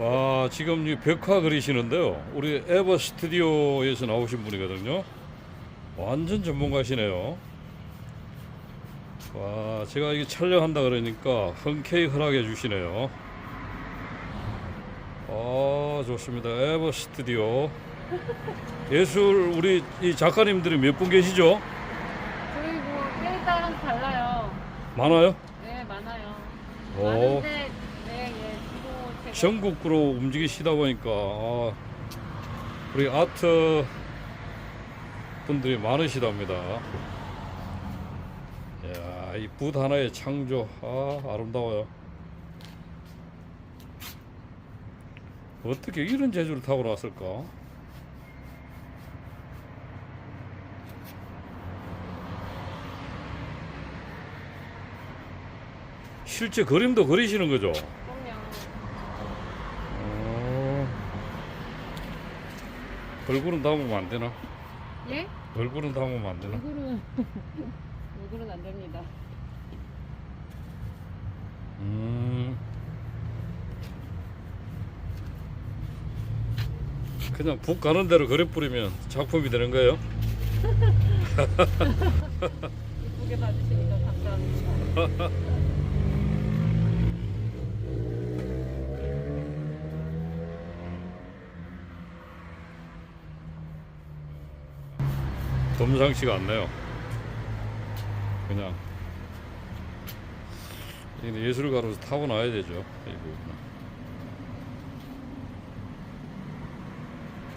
와 지금 이 벽화 그리시는데요. 우리 에버 스튜디오에서 나오신 분이거든요. 완전 전문가시네요. 와 제가 이게 촬영한다 그러니까 흔쾌히 허락해 주시네요. 아 좋습니다. 에버 스튜디오. 예술 우리 이 작가님들이 몇 분 계시죠? 저희 뭐 때에 따라 달라요. 많아요? 네, 많아요. 오. 많은데 전국으로 움직이시다 보니까 아, 우리 아트 분들이 많으시답니다. 이야, 이 붓 하나의 창조, 아, 아름다워요. 어떻게 이런 재주를 타고났을까? 실제 그림도 그리시는 거죠? 그럼요. 어... 얼굴은 담으면 안 되나? 예? 얼굴은 담으면 안 되나? 얼굴은 얼굴은 안 됩니다. 음... 그냥 붓 가는 대로 그려 뿌리면 작품이 되는 거예요? 이쁘게 봐주시니까 감사합니다. 범상치가 않네요. 그냥 이게 예술가로서 타고나야 되죠. 이 부분은.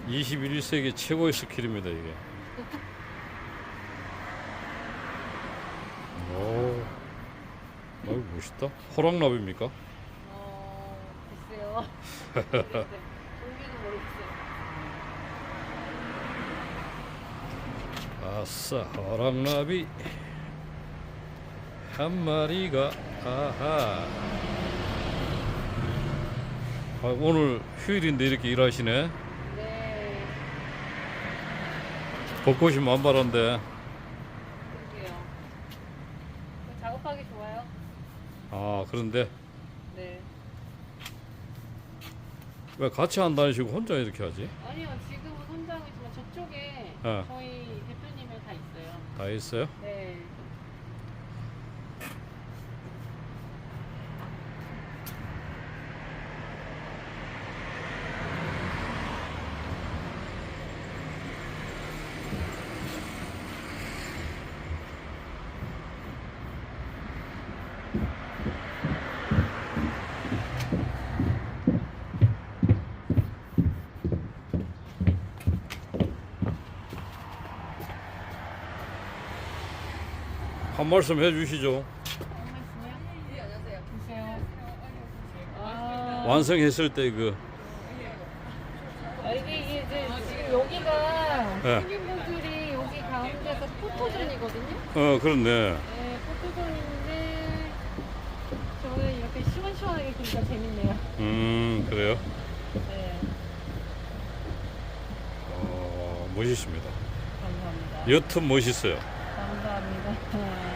21세기 최고의 스킬입니다 이게. 오, 아유 멋있다. 호랑나비입니까? 어, 글쎄요. 아싸 호랑나비 한 마리가 아하. 아, 오늘 휴일인데 이렇게 일하시네. 네, 벚꽃이 만발한데. 그러게요. 작업하기 좋아요. 아 그런데 네. 왜 같이 안 다니시고 혼자 이렇게 하지? 아니요, 지금은 혼자 하고 있지만 저쪽에 어. 저희 대표님을 다 있어요? 네. 한 말씀 해주시죠. 아, 완성했을 때 그 아, 이게 이게 이제 지금 여기가 네. 손님분들이 여기 가운데서 포토존이거든요. 어 그렇네. 네, 포토존인데 저는 이렇게 시원시원하게 보니까 재밌네요. 음 그래요? 네, 어 멋있습니다. 감사합니다. 여튼 멋있어요. 감사합니다.